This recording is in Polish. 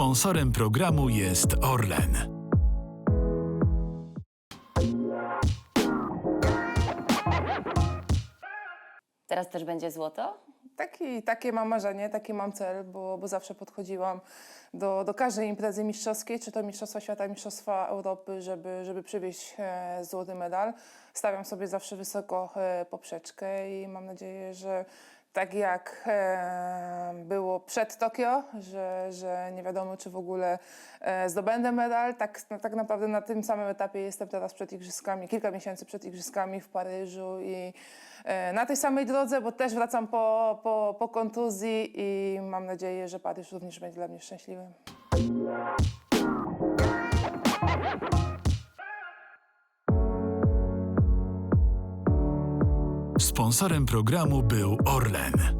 Sponsorem programu jest Orlen. Teraz też będzie złoto? Taki, takie mam marzenie, taki mam cel, bo, bo zawsze podchodziłam do, do każdej imprezy mistrzowskiej, czy to Mistrzostwa Świata, Mistrzostwa Europy, żeby, żeby przywieźć e, złoty medal. Stawiam sobie zawsze wysoko e, poprzeczkę i mam nadzieję, że tak jak e, przed Tokio, że, że nie wiadomo, czy w ogóle e, zdobędę medal, tak, no, tak naprawdę na tym samym etapie jestem teraz przed Igrzyskami, kilka miesięcy przed Igrzyskami w Paryżu i e, na tej samej drodze, bo też wracam po, po, po kontuzji i mam nadzieję, że Paryż również będzie dla mnie szczęśliwy. Sponsorem programu był Orlen.